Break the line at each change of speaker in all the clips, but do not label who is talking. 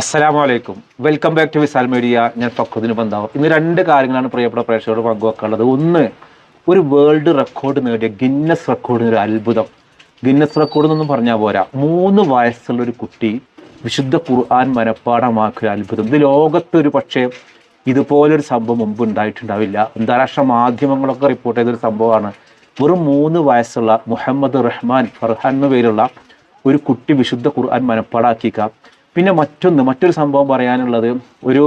അസ്സലാമു അലൈക്കും welcome back to Visal media ഞാൻ ഫക്കുദിന് ബന്ധാവ് ഇന്ന് രണ്ട് കാര്യങ്ങളാണ് പ്രിയപ്പെട്ട പ്രേക്ഷകരോട് പങ്കുവെക്കാനുള്ളത്. ഒന്ന് ഒരു വേൾഡ് റെക്കോർഡ് നേടിയ ഗിന്നസ് റെക്കോർഡിന് ഒരു അത്ഭുതം. ഗിന്നസ് റെക്കോർഡ് എന്നൊന്നും പറഞ്ഞാൽ പോരാ. മൂന്ന് വയസ്സുള്ള ഒരു കുട്ടി വിശുദ്ധ ഖുർആൻ മനഃപ്പാടമാക്കിയ അത്ഭുതം. ഇത് ലോകത്ത് ഒരു പക്ഷേ ഇതുപോലൊരു സംഭവം മുമ്പ് ഉണ്ടായിട്ടുണ്ടാവില്ല. അന്താരാഷ്ട്ര മാധ്യമങ്ങളൊക്കെ റിപ്പോർട്ട് ചെയ്തൊരു സംഭവമാണ്. വെറും മൂന്ന് വയസ്സുള്ള മുഹമ്മദ് റഹ്മാൻ ഫർഹാൻ എന്ന പേരുള്ള ഒരു കുട്ടി വിശുദ്ധ ഖുർആൻ മനഃപ്പാടാക്കിക്കാം പിന്നെ മറ്റൊന്ന് മറ്റൊരു സംഭവം പറയാനുള്ളത് ഒരു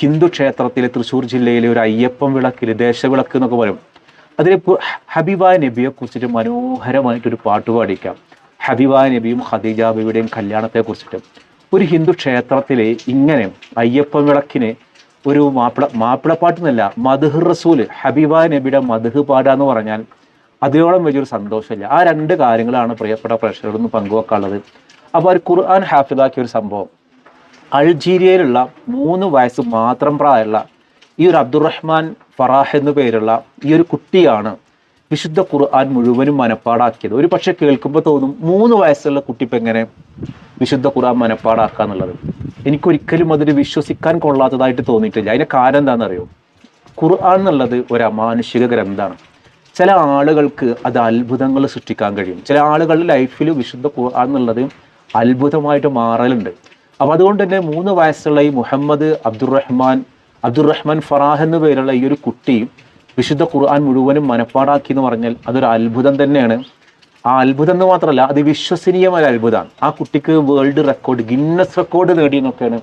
ഹിന്ദു ക്ഷേത്രത്തിലെ തൃശ്ശൂർ ജില്ലയിലെ ഒരു അയ്യപ്പൻ വിളക്കിൽ ദേശവിളക്ക് എന്നൊക്കെ പറയും. അതിൽ ഹബീബായ നബിയെ കുറിച്ചിട്ട് മനോഹരമായിട്ടൊരു പാട്ട് പാടിക്കാം. ഹബീബായ നബിയും ഖദീജ ബിയുടെയും കല്യാണത്തെ കുറിച്ചിട്ട് ഒരു ഹിന്ദു ക്ഷേത്രത്തിൽ ഇങ്ങനെ അയ്യപ്പൻ വിളക്കിന് ഒരു മാപ്പിള മാപ്പിളപ്പാട്ട് എന്നല്ല മധുഹ് റസൂൽ ഹബീബായ നബിയുടെ മധുഹ് പാടാന്ന് പറഞ്ഞാൽ അതിനോളം വലിയൊരു സന്തോഷമില്ല. ആ രണ്ട് കാര്യങ്ങളാണ് പ്രിയപ്പെട്ട പ്രേക്ഷകരോടൊന്ന് പങ്കുവെക്കാനുള്ളത്. അപ്പോൾ ഒരു ഖുർആൻ ഹാഫിദാക്കിയ ഒരു സംഭവം. അൾജീരിയയിലുള്ള മൂന്ന് വയസ്സ് മാത്രം പ്രായമുള്ള ഈ ഒരു അബ്ദുറഹ്മാൻ ഫറാഹ് എന്നു പേരുള്ള ഈ ഒരു കുട്ടിയാണ് വിശുദ്ധ ഖുർആൻ മുഴുവനും മനപ്പാടാക്കിയത്. ഒരു പക്ഷെ കേൾക്കുമ്പോൾ തോന്നും മൂന്ന് വയസ്സുള്ള കുട്ടി ഇപ്പം എങ്ങനെ വിശുദ്ധ ഖുർആൻ മനപ്പാടാക്കാന്നുള്ളത് എനിക്കൊരിക്കലും അതിൽ വിശ്വസിക്കാൻ കൊള്ളാത്തതായിട്ട് തോന്നിയിട്ടില്ല. അതിന്റെ കാരണം എന്താണെന്നറിയോ? ഖുർആൻ എന്നുള്ളത് ഒരു അമാനുഷിക ഗ്രന്ഥമാണ് ചില ആളുകൾക്ക് അത് അത്ഭുതങ്ങൾ സൃഷ്ടിക്കാൻ കഴിയും. ചില ആളുകളുടെ ലൈഫിൽ വിശുദ്ധ ഖുർആൻ എന്നുള്ളത് അത്ഭുതമായിട്ട് മാറലുണ്ട്. അപ്പോൾ അതുകൊണ്ട് തന്നെ മൂന്ന് വയസ്സുള്ള ഈ മുഹമ്മദ് അബ്ദുറഹ്മാൻ അബ്ദുറഹ്മാൻ ഫറാഹ് എന്ന പേരുള്ള ഈ ഒരു കുട്ടി വിശുദ്ധ ഖുർആൻ മുഴുവനും മനപ്പാടാക്കി എന്ന് പറഞ്ഞാൽ അതൊരു അത്ഭുതം തന്നെയാണ്. ആ അത്ഭുതം എന്ന് മാത്രമല്ല അത് വിശ്വസനീയമായ അത്ഭുതമാണ് ആ കുട്ടിക്ക് വേൾഡ് റെക്കോർഡ് ഗിന്നസ് റെക്കോർഡ് നേടിയെന്നൊക്കെയാണ്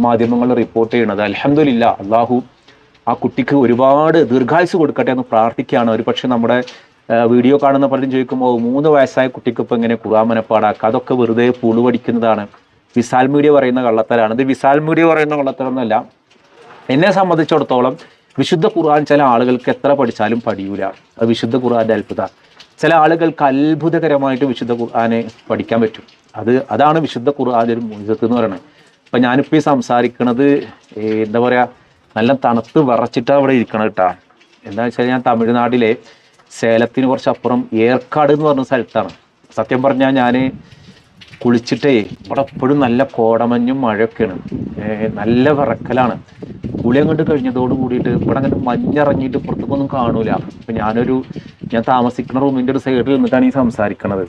മാധ്യമങ്ങൾ റിപ്പോർട്ട് ചെയ്യുന്നത്. അലഹമില്ല അള്ളാഹു ആ കുട്ടിക്ക് ഒരുപാട് ദീർഘായുസ് കൊടുക്കട്ടെ എന്ന് പ്രാർത്ഥിക്കുകയാണ്. ഒരു പക്ഷെ നമ്മുടെ വീഡിയോ കാണുന്ന പലരും ചോദിക്കുമ്പോൾ മൂന്ന് വയസ്സായ കുട്ടിക്കിപ്പോൾ എങ്ങനെ ഖുർആൻ മനപ്പാടാക്കുക അതൊക്കെ വെറുതെ പുളുപടിക്കുന്നതാണ് വിസാൽ മീഡിയ പറയുന്ന കള്ളത്തരാണ്. ഇത് വിസാൽ മീഡിയ പറയുന്ന കള്ളത്തരമൊന്നുമല്ല എന്നെ സംബന്ധിച്ചിടത്തോളം വിശുദ്ധ ഖുർആൻ ചില ആളുകൾക്ക് എത്ര പഠിച്ചാലും പഠിയൂല. അത് വിശുദ്ധ ഖുർആന്റെ അത്ഭുത. ചില ആളുകൾക്ക് അത്ഭുതകരമായിട്ട് വിശുദ്ധ ഖുർആനെ പഠിക്കാൻ പറ്റും. അത് അതാണ് വിശുദ്ധ ഖുർആന്റെ ഒരു മുഴുവത്ത് എന്ന് പറയുന്നത് ഇപ്പം ഞാനിപ്പോ ഈ സംസാരിക്കണത് എന്താ പറയാ നല്ല തണുത്ത് വിറച്ചിട്ടാണ് അവിടെ ഇരിക്കണം കേട്ടാ എന്താ വെച്ചാൽ ഞാൻ തമിഴ്നാട്ടിലെ സേലത്തിന് കുറച്ചപ്പുറം ഏർക്കാട് എന്ന് പറഞ്ഞ സ്ഥലത്താണ്. സത്യം പറഞ്ഞാൽ ഞാൻ കുളിച്ചിട്ടേ ഇവിടെ എപ്പോഴും നല്ല കോടമഞ്ഞും മഴയൊക്കെയാണ്. നല്ല വിറക്കലാണ്. കുളി അങ്ങോട്ട് കഴിഞ്ഞതോട് കൂടിയിട്ട് ഇവിടെ അങ്ങനെ മഞ്ഞിറങ്ങിയിട്ട് പുറത്തേക്കൊന്നും കാണൂല. അപ്പം ഞാനൊരു ഞാൻ താമസിക്കുന്ന റൂമിന്റെ ഒരു സൈഡിൽ നിന്നിട്ടാണ് ഈ സംസാരിക്കണത്.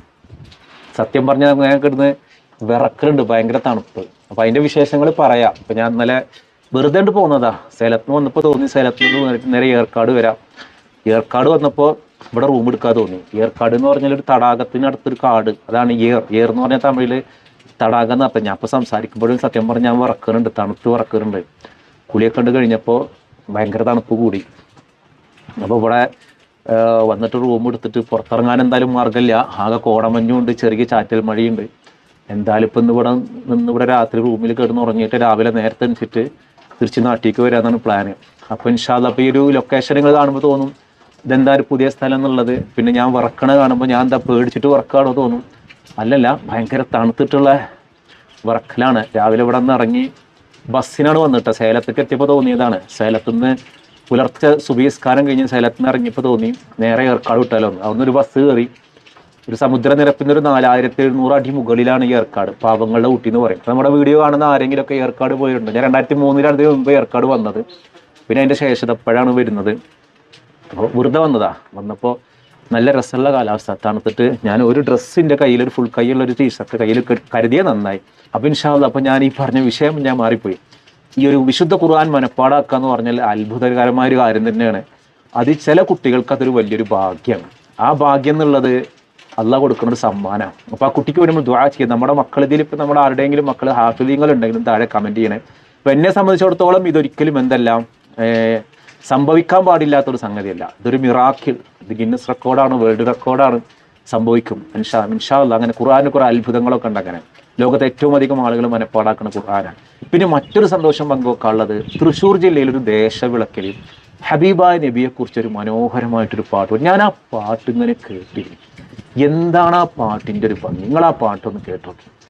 സത്യം പറഞ്ഞാൽ ഞാൻ കിടന്ന് വിറക്കലുണ്ട് ഭയങ്കര തണുപ്പ്. അപ്പം അതിന്റെ വിശേഷങ്ങൾ പറയാം. അപ്പം ഞാൻ ഇന്നലെ വെറുതെ ഉണ്ട് പോകുന്നതാ സേലത്ത് വന്നപ്പോൾ തോന്നി സേലത്ത് നിന്ന് നേരെ ഏർക്കാട് വരാം. ഏർക്കാട് വന്നപ്പോൾ ഇവിടെ റൂം എടുക്കാൻ തോന്നി. ഏർക്കാട് എന്ന് പറഞ്ഞാൽ ഒരു തടാകത്തിനടുത്തൊരു കാട്. അതാണ് ഏർ. ഏർ എന്ന് പറഞ്ഞാൽ തമിഴിൽ തടാകം എന്ന് പറഞ്ഞാൽ ഞാൻ സംസാരിക്കുമ്പോഴും സത്യം പറഞ്ഞാൽ ഞാൻ വറക്കുന്നുണ്ട്. തണുത്ത് വറക്കുന്നുണ്ട്. കുളിയൊക്കെ കണ്ട് കഴിഞ്ഞപ്പോൾ ഭയങ്കര തണുപ്പ് കൂടി. അപ്പോൾ ഇവിടെ വന്നിട്ട് റൂം എടുത്തിട്ട് പുറത്തിറങ്ങാൻ എന്തായാലും മാർഗമില്ല. ആകെ കോടമഞ്ഞുണ്ട് ചെറിയ ചാറ്റൽ മഴയുണ്ട്. എന്തായാലും ഇപ്പം ഇന്ന് ഇവിടെ നിന്ന് ഇവിടെ രാത്രി റൂമിൽ കിടന്ന് ഉറങ്ങിയിട്ട് രാവിലെ നേരത്തെ അനുസരിച്ച് തിരിച്ച് നാട്ടിലേക്ക് വരാന്നാണ് പ്ലാന് അപ്പോൾ ഇൻഷാല്ല അപ്പോൾ ഈ ഒരു ലൊക്കേഷൻ നിങ്ങൾ കാണുമ്പോൾ തോന്നും ഇതെന്താ ഒരു പുതിയ സ്ഥലം എന്നുള്ളത്? പിന്നെ ഞാൻ വറക്കണ കാണുമ്പോൾ ഞാൻ എന്താ പേടിച്ചിട്ട് വറക്കാണോ തോന്നും. അല്ലല്ല ഭയങ്കര തണുത്തിട്ടുള്ള വറക്കലാണ് രാവിലെ ഇവിടെ നിന്ന് ഇറങ്ങി ബസ്സിനാണ് വന്നിട്ട്. സേലത്തേക്ക് എത്തിയപ്പോൾ തോന്നിയതാണ്. സേലത്തുനിന്ന് പുലർച്ചെ സുബീസ്കാരം കഴിഞ്ഞ് സേലത്ത് നിന്ന് ഇറങ്ങിയപ്പോൾ തോന്നി. നേരെ ഏർക്കാട് വിട്ടാലോ? അവിടുന്ന് ഒരു ബസ് കയറി. ഒരു സമുദ്രനിരപ്പിന്റെ ഒരു നാലായിരത്തി എഴുന്നൂറ് അടി മുകളിലാണ് ഈ ഏർക്കാട്. പാവങ്ങളുടെ ഊട്ടി എന്ന് പറയും നമ്മുടെ വീഡിയോ കാണുന്ന ആരെങ്കിലും ഒക്കെ ഏർക്കാട് പോയിട്ടുണ്ട്. ഞാൻ രണ്ടായിരത്തി മൂന്നിലാണ് ഇതിന് മുമ്പ് ഏർക്കാട് വന്നത്. പിന്നെ അതിന്റെ ശേഷം എപ്പോഴാണ് വരുന്നത്. അപ്പോൾ വെറുതെ വന്നതാ. വന്നപ്പോൾ നല്ല രസമുള്ള കാലാവസ്ഥ. തണുത്തിട്ട് ഞാൻ ഒരു ഡ്രസ്സിന്റെ കയ്യിൽ ഒരു ഫുൾ കൈയുള്ള ഒരു ടീഷർട്ട് കയ്യിൽ കരുതിയേ നന്നായി. അപ്പം ഇൻഷാല്ല അപ്പം ഞാൻ ഈ പറഞ്ഞ വിഷയം ഞാൻ മാറിപ്പോയി. ഈ ഒരു വിശുദ്ധ ഖുർആൻ മനപ്പാടാക്കുക എന്ന് പറഞ്ഞാൽ അത്ഭുതകരമായ ഒരു കാര്യം തന്നെയാണ്. അത് ചില കുട്ടികൾക്ക് അതൊരു വലിയൊരു ഭാഗ്യമാണ് ആ ഭാഗ്യം എന്നുള്ളത് അള്ളാഹ് കൊടുക്കുന്ന ഒരു സമ്മാനമാണ് അപ്പോൾ ആ കുട്ടിക്ക് നമ്മൾ ദ്വാ ചെയ്യുക. നമ്മുടെ മക്കൾ ഇതിൽ ഇപ്പം നമ്മുടെ ആരുടെയെങ്കിലും മക്കൾ ഹാഫിലിങ്ങൾ ഉണ്ടെങ്കിലും താഴെ കമന്റ് ചെയ്യണേ. അപ്പം എന്നെ സംബന്ധിച്ചിടത്തോളം ഇതൊരിക്കലും എന്തെല്ലാം സംഭവിക്കാൻ പാടില്ലാത്തൊരു സംഗതിയല്ല. ഇതൊരു മിറാക്കിൾ. ഇത് ഗിന്നസ് റെക്കോർഡാണ് വേൾഡ് റെക്കോർഡാണ് സംഭവിക്കും. ഇൻഷാ ഇൻഷാല്ല അങ്ങനെ ഖുർആാന് കുറെ അത്ഭുതങ്ങളൊക്കെ ഉണ്ട് അങ്ങനെ. ലോകത്തെ ഏറ്റവും അധികം ആളുകൾ മനപ്പാടാക്കുന്ന ഖുർആനാണ്. പിന്നെ മറ്റൊരു സന്തോഷം പങ്കുവെക്കാനുള്ളത് തൃശ്ശൂർ ജില്ലയിൽ ഒരു ദേശവിളക്കിൽ ഹബീബായ നബിയെക്കുറിച്ച് ഒരു മനോഹരമായിട്ടൊരു പാട്ട് ഞാൻ ആ പാട്ട് ഇങ്ങനെ കേട്ടിരുന്നു. എന്താണ് ആ പാട്ടിന്റെ ഒരു ഭംഗി? നിങ്ങൾ ആ പാട്ടൊന്ന് കേട്ടോക്കെ.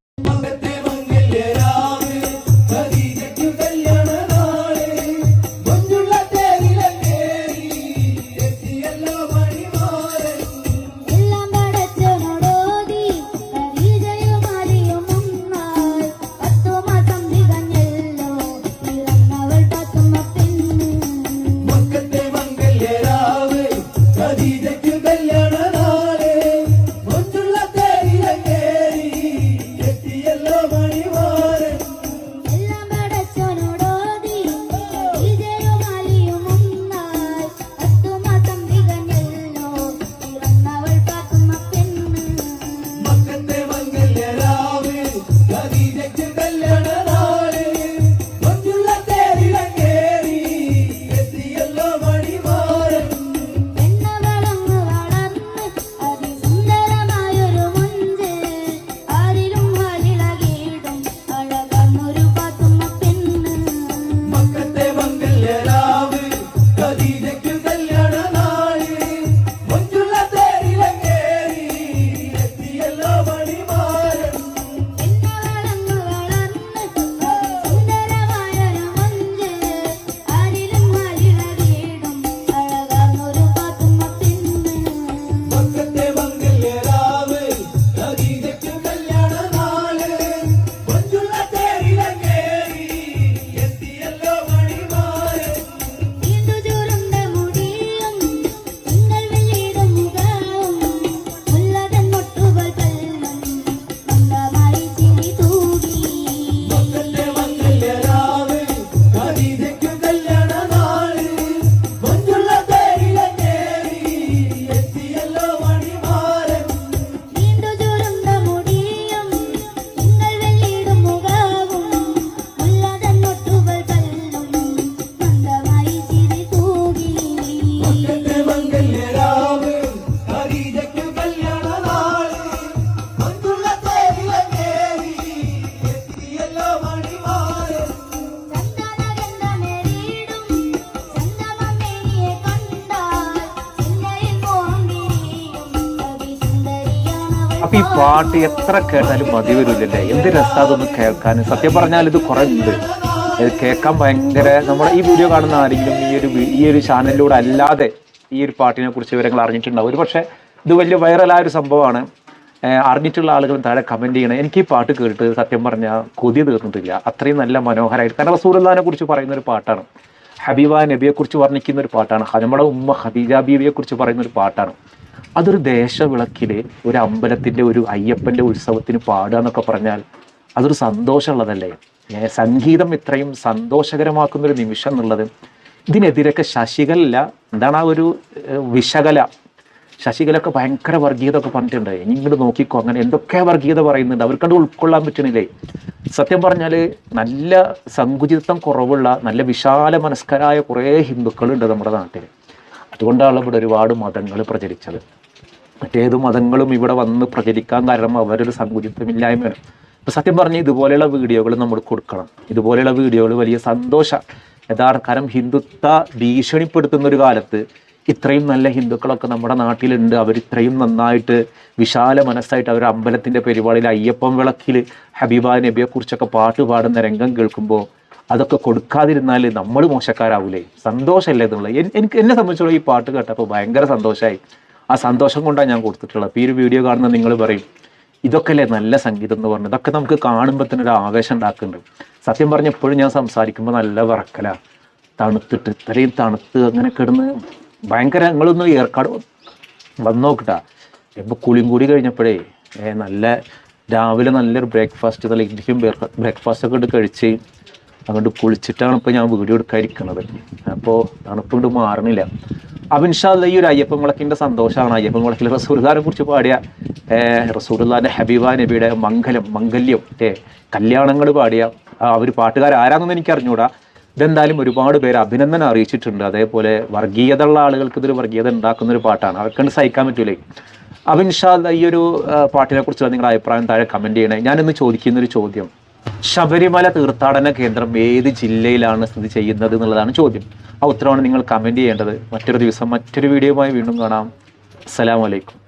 അപ്പൊ ഈ പാട്ട് എത്ര കേട്ടാലും മതി വരില്ലല്ലേ എന്ത് രസം കേൾക്കാൻ. സത്യം പറഞ്ഞാൽ ഇത് കുറെ ഉണ്ട്. കേൾക്കാൻ ഭയങ്കര നമ്മുടെ ഈ വീഡിയോ കാണുന്ന ആരെങ്കിലും ഈ ഒരു ഈ ഒരു ചാനലിലൂടെ അല്ലാതെ ഈ ഒരു പാട്ടിനെ കുറിച്ച് വിവരങ്ങൾ അറിഞ്ഞിട്ടുണ്ടാവും. ഒരു പക്ഷേ ഇത് വലിയ വൈറലായ ഒരു സംഭവമാണ്. അറിഞ്ഞിട്ടുള്ള ആളുകൾ താഴെ കമന്റ് ചെയ്യണം എനിക്ക് ഈ പാട്ട് കേട്ടിട്ട് സത്യം പറഞ്ഞാൽ കൊതി തീർന്നിട്ടില്ല. അത്രയും നല്ല മനോഹരമായിട്ട് കാരണം റസൂലുള്ളാഹിനെ കുറിച്ച് പറയുന്ന ഒരു പാട്ടാണ്. ഹബീബ നബിയെക്കുറിച്ച് വർണിക്കുന്ന ഒരു പാട്ടാണ്. നമ്മുടെ ഉമ്മ ഖദീജ ബീവിയെ കുറിച്ച് പറയുന്ന ഒരു പാട്ടാണ്. അതൊരു ദേശവിളക്കിലെ ഒരു അമ്പലത്തിന്റെ ഒരു അയ്യപ്പന്റെ ഉത്സവത്തിന് പാടുക എന്നൊക്കെ പറഞ്ഞാൽ അതൊരു സന്തോഷമുള്ളതല്ലേ? സംഗീതം ഇത്രയും സന്തോഷകരമാക്കുന്ന ഒരു നിമിഷം എന്നുള്ളത് ഇതിനെതിരൊക്കെ ശശികല എന്താണ് ആ ഒരു വിശകല ശശികലൊക്കെ ഭയങ്കര വർഗീയത ഒക്കെ പറഞ്ഞിട്ടുണ്ട്. ഇനി ഇങ്ങോട്ട് നോക്കിക്കോ അങ്ങനെ എന്തൊക്കെ വർഗീയത പറയുന്നുണ്ട്. അവർക്കത് ഉൾക്കൊള്ളാൻ പറ്റണില്ലേ? സത്യം പറഞ്ഞാൽ നല്ല സങ്കുചിതത്വം കുറവുള്ള നല്ല വിശാല മനസ്കരായ കുറേ ഹിന്ദുക്കളുണ്ട് നമ്മുടെ നാട്ടിൽ അതുകൊണ്ടാണ് ഇവിടെ ഒരുപാട് മതങ്ങൾ പ്രചരിച്ചത്. മറ്റേത് മതങ്ങളും ഇവിടെ വന്ന് പ്രചരിക്കാൻ കാരണം അവരൊരു സങ്കുചിത്വമില്ലായ്മയാണ് ഇപ്പം സത്യം പറഞ്ഞ് ഇതുപോലെയുള്ള വീഡിയോകൾ നമ്മൾ കൊടുക്കണം. ഇതുപോലെയുള്ള വീഡിയോകൾ വലിയ സന്തോഷം യഥാർത്ഥ ഹിന്ദുത്വ ഭീഷണിപ്പെടുത്തുന്ന ഒരു കാലത്ത് ഇത്രയും നല്ല ഹിന്ദുക്കളൊക്കെ നമ്മുടെ നാട്ടിലുണ്ട്. അവർ ഇത്രയും നന്നായിട്ട് വിശാല മനസ്സായിട്ട് അവർ അമ്പലത്തിന്റെ പരിപാടിയിൽ അയ്യപ്പം വിളക്കിൽ ഹബീബ നബിയെ കുറിച്ചൊക്കെ പാട്ട് പാടുന്ന രംഗം കേൾക്കുമ്പോൾ അതൊക്കെ കൊടുക്കാതിരുന്നാൽ നമ്മൾ മോശക്കാരാവൂലേ? സന്തോഷമല്ലേ എന്നുള്ളത് എനിക്ക് എന്നെ സംബന്ധിച്ചോളം ഈ പാട്ട് കേട്ടപ്പോൾ ഭയങ്കര സന്തോഷമായി ആ സന്തോഷം കൊണ്ടാണ് ഞാൻ കൊടുത്തിട്ടുള്ളത്. ഈ ഒരു വീഡിയോ കാണുന്ന നിങ്ങൾ പറയും ഇതൊക്കെയല്ലേ നല്ല സംഗീതം എന്ന് പറഞ്ഞത്? ഇതൊക്കെ നമുക്ക് കാണുമ്പോൾ തന്നെ ഒരു ആവേശം ഉണ്ടാക്കുന്നുണ്ട്. സത്യം പറഞ്ഞ എപ്പോഴും ഞാൻ സംസാരിക്കുമ്പോൾ നല്ല വറക്കല. തണുത്തിട്ട് ഇത്രയും തണുത്ത് അങ്ങനെ കിടന്ന് ഭയങ്കര ഞങ്ങളൊന്ന് ഏർക്കാട് വന്ന് നോക്കട്ടാ. എപ്പോൾ കുളിയും കൂടി കഴിഞ്ഞപ്പോഴേ നല്ല രാവിലെ നല്ലൊരു ബ്രേക്ക്ഫാസ്റ്റ് നല്ല ഇഡ്ഡലിയും ബ്രേക്ക്ഫാസ്റ്റ് ഒക്കെ ഇട്ട് കഴിച്ച് അങ്ങോട്ട് കുളിച്ചിട്ടാണ് ഇപ്പോൾ ഞാൻ വീഡിയോ എടുക്കാതിരിക്കുന്നത് അപ്പോൾ തണുപ്പ് കൊണ്ട് മാറണില്ല. അപ്പം ഈ ഒരു അയ്യപ്പൻ വിളക്കിന്റെ സന്തോഷമാണ് അയ്യപ്പൻ വിളക്കിൽ റസൂർദാനെ കുറിച്ച് പാടിയ റസൂർദാന്റെ ഹബീബ നബിയുടെ മംഗലം മംഗല്യം ഏ കല്യാണങ്ങൾ പാടിയ അവർ പാട്ടുകാർ ആരാണെന്ന് എനിക്ക് അറിഞ്ഞൂടാ. ഇതെന്തായാലും ഒരുപാട് പേര് അഭിനന്ദനം അറിയിച്ചിട്ടുണ്ട്. അതേപോലെ വർഗീയത ഉള്ള ആളുകൾക്ക് ഇതൊരു വർഗീയത ഉണ്ടാക്കുന്ന ഒരു പാട്ടാണ്. അവർക്കൊണ്ട് സഹിക്കാൻ പറ്റൂലേ? അപ്പം ഈ ഒരു ആ, പാട്ടിനെ കുറിച്ചുള്ള നിങ്ങളുടെ അഭിപ്രായം താഴെ കമന്റ് ചെയ്യണേ. ഞാനിന്ന് ചോദിക്കുന്നൊരു ചോദ്യം ശബരിമല തീർത്ഥാടന കേന്ദ്രം ഏത് ജില്ലയിലാണ് സ്ഥിതി ചെയ്യുന്നത് എന്നുള്ളതാണ് ചോദ്യം. ആ ഉത്തരവാണ് നിങ്ങൾ കമന്റ് ചെയ്യേണ്ടത്. മറ്റൊരു ദിവസം മറ്റൊരു വീഡിയോയുമായി വീണ്ടും കാണാം. അസ്സലാമലൈക്കും